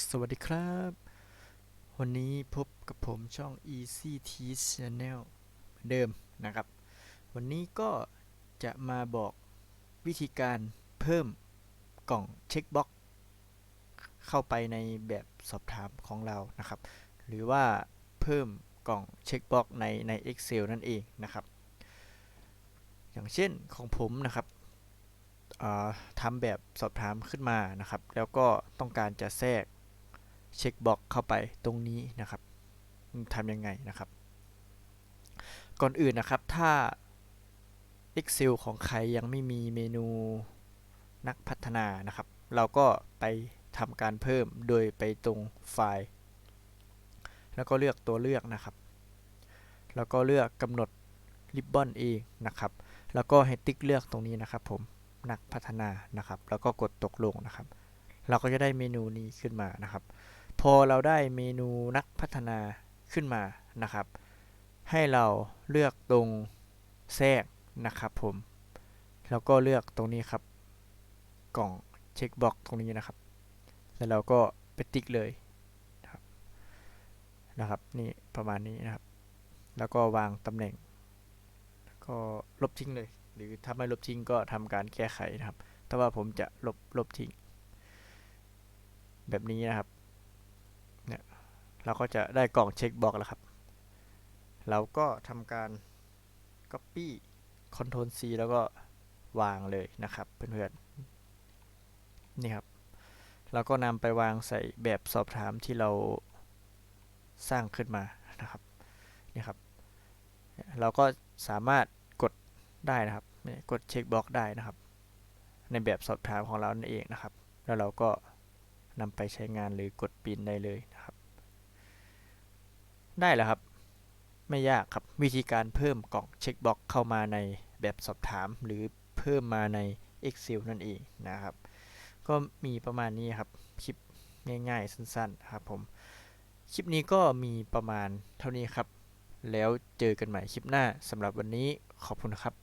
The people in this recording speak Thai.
สวัสดีครับ วันนี้พบกับผมช่อง Easy Teach Channel เหมือนเดิมนะครับ วันนี้ก็จะมาบอกวิธีการเพิ่มกล่องเช็คบ็อกเข้าไปในแบบสอบถามของเรานะครับ หรือว่าเพิ่มกล่องเช็คบ็อกในใน Excel นั่นเองนะครับ อย่างเช่นของผมนะครับทำแบบสอบถามขึ้นมานะครับ แล้วก็ต้องการจะแทรก เช็คบ็อกเข้าไปตรงนี้นะครับทำยังไงนะครับ ก่อนอื่นนะครับถ้า Excel ของใครยังไม่มีเมนูนักพัฒนานะครับ เราก็ไปทำการเพิ่มโดยไปตรงไฟล์ แล้วก็เลือกตัวเลือกนะครับ แล้วก็เลือกกำหนดริบบอนเองนะครับ แล้วก็ให้ติ๊กเลือกตรงนี้นะครับ ผมนักพัฒนานะครับ แล้วก็กดตกลงนะครับ เราก็จะได้เมนูนี้ขึ้นมานะครับ พอเราได้เมนูนักพัฒนาขึ้นมานะครับ ให้เราเลือกตรงแทรกนะครับผม แล้วก็เลือกตรงนี้ครับ กล่องเช็คบ็อกตรงนี้นะครับ แล้วเราก็ไปติ๊กเลยนะครับนะครับ นี่ประมาณนี้นะครับ แล้วก็วางตำแหน่ง ก็ลบทิ้งเลย หรือถ้าไม่ลบทิ้งก็ทำการแก้ไขนะครับ แต่ว่าผมจะลบลบทิ้ง แบบนี้นะครับ เราก็จะได้กล่องเช็คบ็อกแล้วครับ เราก็ทำการ Copy Ctrl C แล้วก็วางเลยนะครับเพื่อนๆ นี่ครับ เราก็นำไปวางใส่แบบสอบถามที่เราสร้างขึ้นมานะครับ นี่ครับ เราก็สามารถกดได้นะครับ กดเช็คบ็อกได้นะครับ ในแบบสอบถามของเรานั่นเองนะครับ แล้วเราก็นำไปใช้งานหรือกดปินได้เลยนะครับ ได้แล้วครับ ไม่ยากครับวิธีการเพิ่มกล่องเช็คบ็อกเข้ามาในแบบสอบถาม หรือเพิ่มมาใน Excel นั่นเองนะครับ ก็มีประมาณนี้ครับคลิปง่ายๆ สั้นๆครับผม คลิปนี้ก็มีประมาณเท่านี้ครับ แล้วเจอกันใหม่คลิปหน้าสำหรับวันนี้ขอบคุณครับ